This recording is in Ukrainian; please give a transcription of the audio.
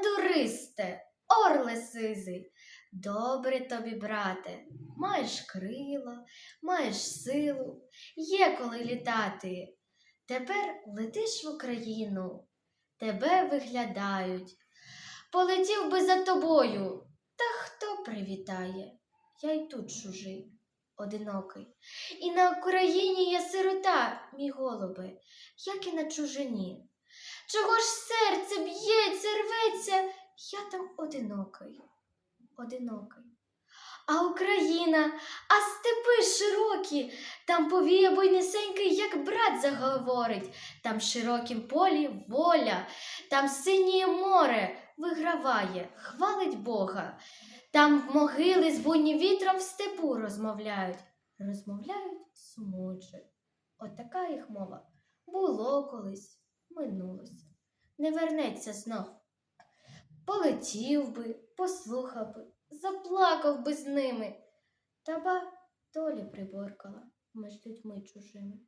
бандуристе, орле сизий, добре тобі, брате, маєш крила, маєш силу, є коли літати. Тепер летиш в Україну, тебе виглядають. Полетів би за тобою, та хто привітає? Я й тут чужий, одинокий. І на Україні я сирота, мій голубе, як і на чужині. Чого ж серце там одинокий, одинокий. А Україна, а степи широкі, там повіє буйнисенький, як брат заговорить, там широкім полі воля, там синє море виграває, хвалить Бога. Там могили збуйні вітром в степу розмовляють, розмовляють сумуче. От їх мова. Було колись, минулося, не вернеться знов. Полетів би, послухав би, заплакав би з ними. Та ба долі приборкала між людьми чужими.